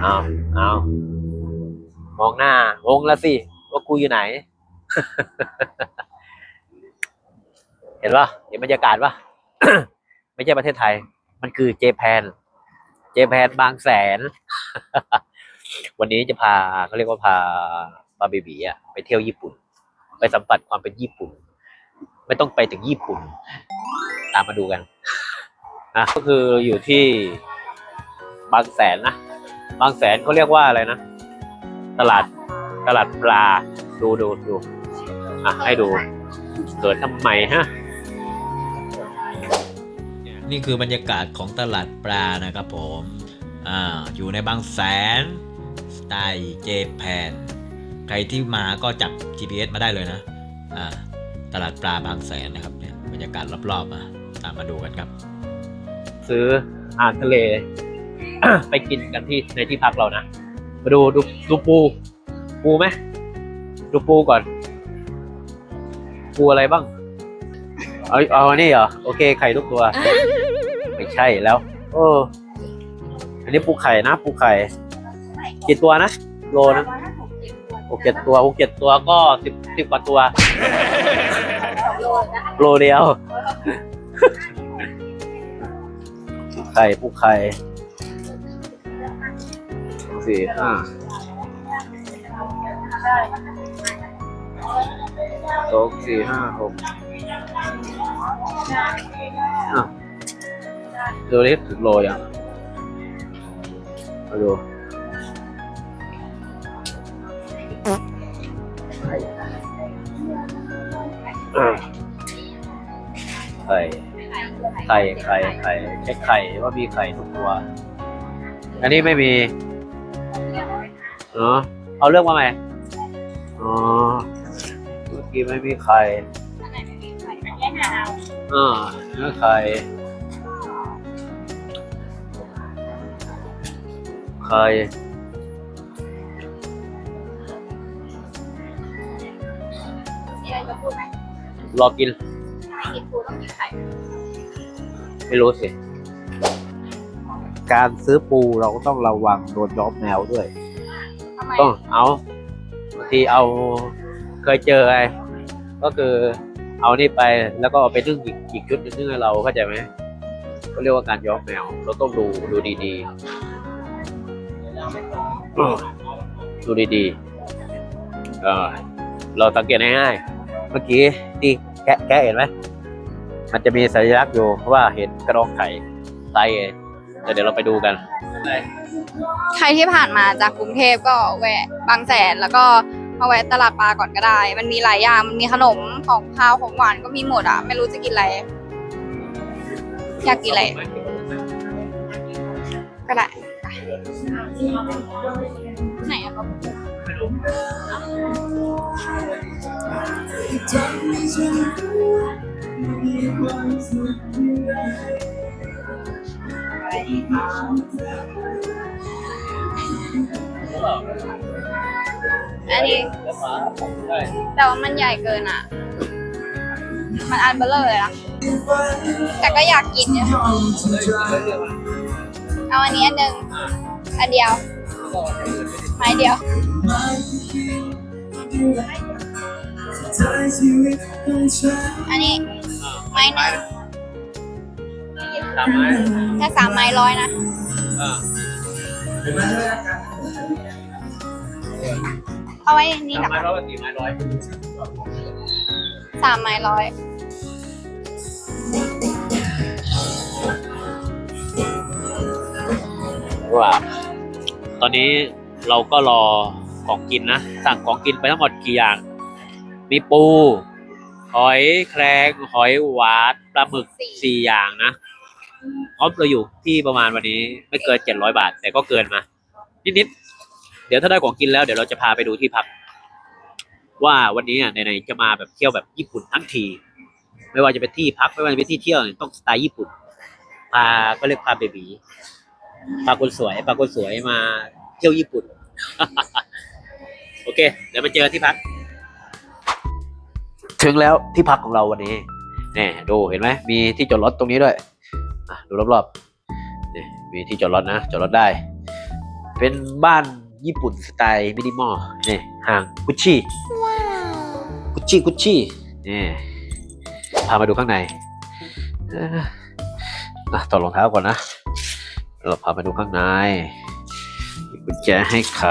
เอาเอามองหน้างงแล้วสิ ว่ากูอยู่ไหน เห็นปะเห็นบรรยากาศปะไม่ใช่ประเทศไทย มันคือเจแปนเจแปนบางแสน วันนี้จะพาเขาเรียกว่าพาปาเบบีอะไปเที่ยวญี่ปุ่น ไปสัมผัสความเป็นญี่ปุ่น ไม่ต้องไปถึงญี่ปุ่น ตามมาดูกันอะก็คืออยู่ที่บางแสนนะ บางแสนเขาเรียกว่าอะไรนะ ตลาดตลาดปลา ดูดูดูอะให้ดู เกิดทำไมฮะ นี่คือบรรยากาศของตลาดปลานะครับผมอ่าอยู่ในบางแสนสไตล์เจแปนใครที่มาก็จับ GPS มาได้เลยนะอ่าตลาดปลาบางแสนนะครับเนี่ยบรรยากาศรอบๆอะตามมาดูกันครับ ซื้ออาหารทะเล ไปกินกันที่ในที่พักเรานะ มาดูดูดูปู ปูไหมดูปูก่อน ปูอะไรบ้าง เอาเอาอันนี่เหรอ โอเค ไข่ทุกตัว ไม่ใช่แล้ว เออ อันนี้ปูไข่นะ ปูไข่กี่ตัวนะ โลนะหกเจ็ดตัวหกเจ็ดตัวก็สิบสิบกว่าตัว โลเดียว ไข่ปูไข่ สี่ห้าสองสี่ห้าหกอะดูนี่ถึงโลยังมาดูไข่ไข่ไข่ไข่เช็คไข่ว่ามีไข่ทุกตัว อันนี้ไม่มี เนาะเอาเรื่องมาไหมอ๋อเมื่อกี้ไม่มีไข่อ่าเนื้อไข่ไข่รอกินไม่รู้สิ การซื้อปูเราก็ต้องระวังโดนย้อมแมวด้วย ต้องเอาบางทีเอาเคยเจอไงก็คือเอานี่ไปแล้วก็เอาไปนึ่งอีกอีกชุดหนึ่งให้เราเข้าใจไหมก็เรียกว่าการย้อมแมวเราต้องดูดูดีๆดูดีๆเออเราสังเกตง่ายๆเมื่อกี้ที่แกะแกะเห็นไหมมันจะมีสัญลักษณ์อยู่ว่าเห็นกระดองไข่ไต เดี๋ยวเดี๋ยวเราไปดูกัน ใครที่ผ่านมาจากกรุงเทพก็แวะบางแสนแล้วก็มาแวะตลาดปลาก่อนก็ได้ มันมีหลายอย่าง มันมีขนมของข้าวของหวานก็มีหมดอะ ไม่รู้จะกินอะไร อยากกินอะไร ก็ได้ ไหนอะครับ อันนี้ แต่ว่ามันใหญ่เกินอะ มันอันเบลเลอร์เลยนะแต่ก็อยากกินเนี่ยเอาอันนี้อันหนึ่งอันเดียวไม้เดียวอันนี้ไม้หนึ่งามไหมแค่สามไม้ร้อยนะอ่าเอาไว้นี่สามหรอไม้ร้อยกับสี่ไม้ร้อยสามไม้ร้อยว่าตอนนี้เราก็รอของกินนะ สั่งของกินไปทั้งหมดกี่อย่าง มีปู หอยแครงหอยหวานปลาหมึกสี่อย่างนะ พร้อมเราอยู่ที่ประมาณวันนี้ไม่เกินเจ็ดร้อยบาท แต่ก็เกินมานิดๆเดี๋ยวถ้าได้ของกินแล้วเดี๋ยวเราจะพาไปดูที่พัก ว่าวันนี้อะไหนๆจะมาแบบเที่ยวแบบญี่ปุ่นทั้งที ไม่ว่าจะเป็นที่พักไม่ว่าจะเป็นที่เที่ยวต้องสไตล์ญี่ปุ่น พาก็เรียกพาเบบีพาคนสวยพาคนสวยมาเที่ยวญี่ปุ่น โอเค เดี๋ยวมาเจอที่พัก ถึงแล้วที่พักของเราวันนี้เนี่ยดูเห็นไหมมีที่จอดรถตรงนี้ด้วย ดูรอบๆนี่มีที่จอดรถนะ จอดรถได้ เป็นบ้านญี่ปุ่นสไตล์มินิมอลนี่ห่างกุชชี่กุชชี่กุชชี่นี่พามาดูข้างในเอ่ออะต่อดรองเท้าก่อนนะ เราพาไปดูข้างในมีกุญแจให้ไข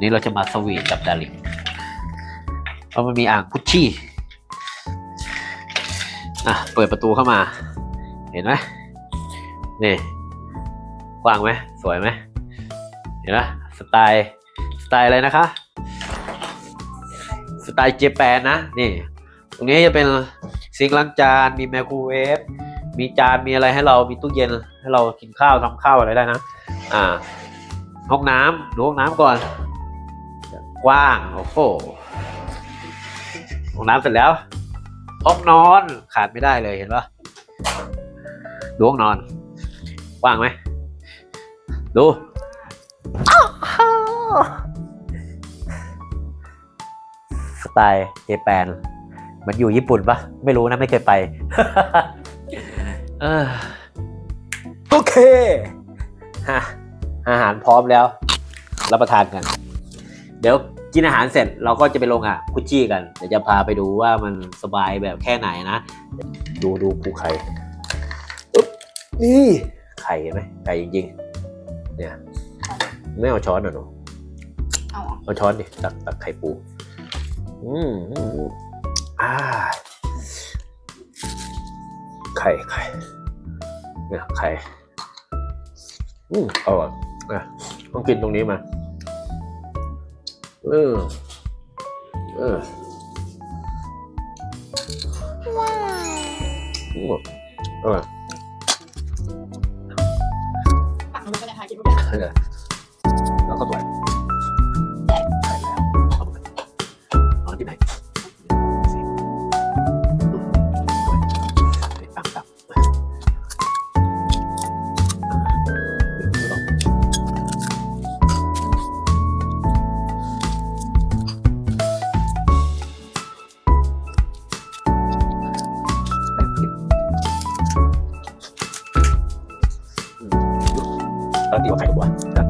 นี่เราจะมาสวีทกับดาริงเพราะมันมีอ่างกุชชี่ อะ เปิดประตูเข้ามา เห็นไหมนี่กว้างไหมสวยไหมเห็นไหมสไตล์สไตล์อะไรนะคะ สไตล์เจแปนนะนี่ ตรงนี้จะเป็นซิงค์ล้างจานมีไมโครเวฟมีจานมีอะไรให้เรามีตู้เย็นให้เรากินข้าวทำข้าวอะไรได้นะอ่า ห้องน้ำดูห้องน้ำก่อน กว้างโอ้โหห้องน้ำเสร็จแล้ว ห้องนอนขาดไม่ได้เลยเห็นปะดูห้องนอนกว้างไหม ดูอ้าวสไตล์เจแปนเหมันอยู่ญี่ปุ่นปะไม่รู้นะไม่เคยไปเออโอเคฮะอาหารพร้อมแล้ว รับประทานกัน เดี๋ยว กินอาหารเสร็จเราก็จะไปลงอะคุชชี่กันเดี๋ยวจะพาไปดูว่ามันสบายแบบแค่ไหนนะ ดูดูปูไข่อุ๊บนี่ไข่เห็นไหมไข่จริงๆ เนี่ยไม่เอาช้อนเหรอหนูเอาเอาช้อนดิตักตักไข่ปูอืมอืมอ่าไข่ไข่เนี่ยไข่อืมอร่อยอะต้องกินตรงนี้มา เออ เอออืมอร่อยปักลงไปเลยค่ะกินเออแล้วก็สวย ร้านดีกว่าไข่กว่านะ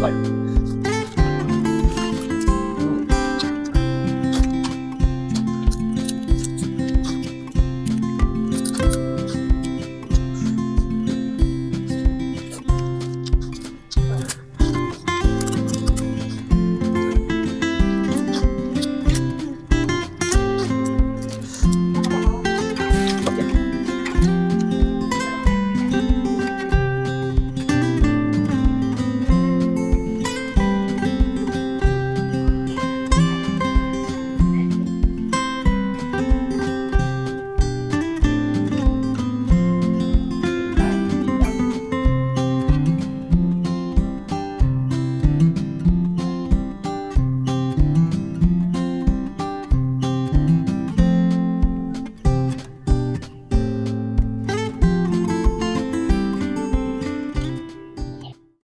ไม่